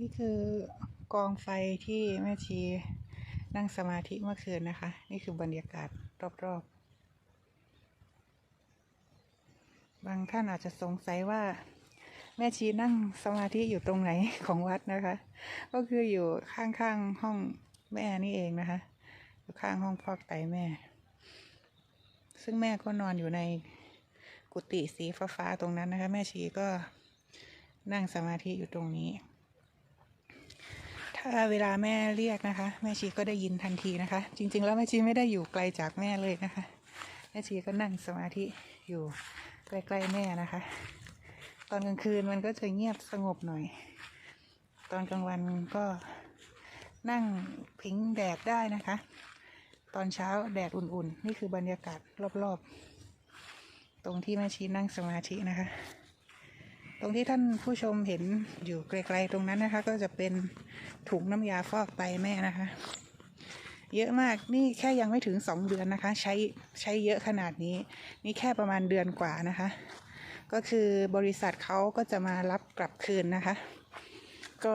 นี่คือกองไฟที่แม่ชีนั่งสมาธิเมื่อคืนนะคะ นี่คือบรรยากาศรอบๆ บางท่านอาจจะสงสัยว่า แม่ชีนั่งสมาธิอยู่ตรงไหนของวัดนะคะ ก็คืออยู่ข้างๆห้องแม่นี่เองนะคะ อยู่ข้างห้องฟอกไตแม่ ซึ่งแม่ก็นอนอยู่ในกุฏิสีฟ้าๆตรงนั้นนะคะ แม่ชีก็นั่งสมาธิอยู่ตรงนี้ ถ้าเวลาแม่เรียกนะคะ แม่ชีก็ได้ยินทันทีนะคะ จริง ๆ แล้วแม่ชีไม่ได้อยู่ไกลจากแม่เลยนะคะ แม่ชีก็นั่งสมาธิอยู่ใกล้ๆแม่นะคะ ตอนกลางคืนมันก็จะเงียบสงบหน่อย ตอนกลางวันก็นั่งพิงแดดได้นะคะ ตอนเช้าแดดอุ่นๆ นี่คือบรรยากาศรอบๆ ตรงที่แม่ชีนั่งสมาธินะคะ ตรงที่ท่านผู้ชมเห็นอยู่ไกลๆตรงนั้นนะคะ ก็จะเป็นถุงน้ำยาฟอกไตแม่นะคะ เยอะมากนี่แค่ยังไม่ถึงสองเดือนนะคะ ใช้ใช้เยอะขนาดนี้ นี่แค่ประมาณเดือนกว่านะคะ ก็คือบริษัทเขาก็จะมารับกลับคืนนะคะ ก็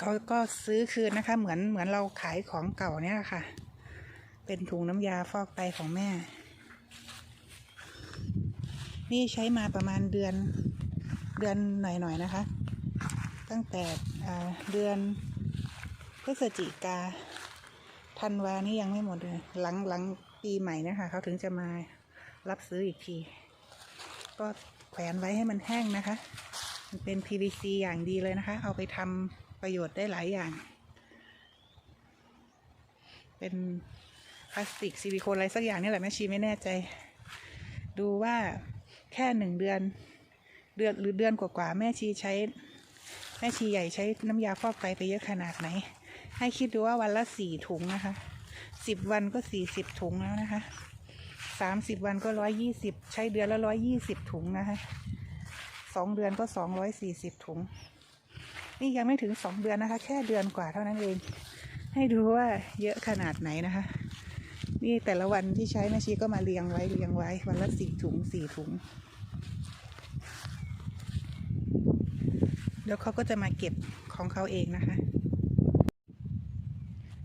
เขาก็ซื้อคืนนะคะ เหมือนเหมือนเราขายของเก่าเนี่ยค่ะ เป็นถุงน้ำยาฟอกไตของแม่ นี่ใช้มาประมาณเดือนเดือนหน่อยๆนะคะ ตั้งแต่เดือนพฤศจิกาธันวานี่ยังไม่หมดเลย หลังหลังปีใหม่นะคะเขาถึงจะมารับซื้ออีกที ก็แขวนไว้ให้มันแห้งนะคะ มันเป็น PVC อย่างดีเลยนะคะ เอาไปทำประโยชน์ได้หลายอย่าง เป็นพลาสติกซิลิโคนอะไรสักอย่างนี่แหละแม่ชีไม่แน่ใจ ดูว่า แค่หนึ่งเดือน เดือนหรือเดือนกว่าๆแม่ชีใช้ แม่ชีใหญ่ใช้น้ำยาฟอกไตไปเยอะขนาดไหน ให้คิดดูว่าวันละสี่ถุงนะคะสิบวันก็สี่สิบถุงแล้วนะคะสามสิบวันก็ร้อยยี่สิบใช้เดือนละร้อยยี่สิบถุงนะคะสองเดือนก็สองร้อยสี่สิบถุง นี่ยังไม่ถึงสองเดือนนะคะ แค่เดือนกว่าเท่านั้นเอง ให้ดูว่าเยอะขนาดไหนนะคะ นี่แต่ละวันที่ใช้แม่ชีก็มาเรียงไว้เรียงไว้ วันละสี่ถุงสี่ถุง เดี๋ยวเขาก็จะมาเก็บของเขาเองนะคะ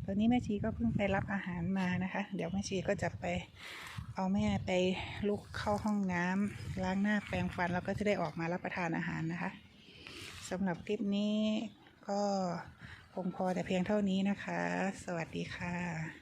ตอนนี้แม่ชีก็เพิ่งไปรับอาหารมานะคะ เดี๋ยวแม่ชีก็จะไปเอาแม่ไปลุกเข้าห้องน้ำล้างหน้าแปรงฟันแล้วก็จะได้ออกมารับประทานอาหารนะคะสำหรับคลิปนี้ก็คงพอแต่เพียงเท่านี้นะคะ สวัสดีค่ะ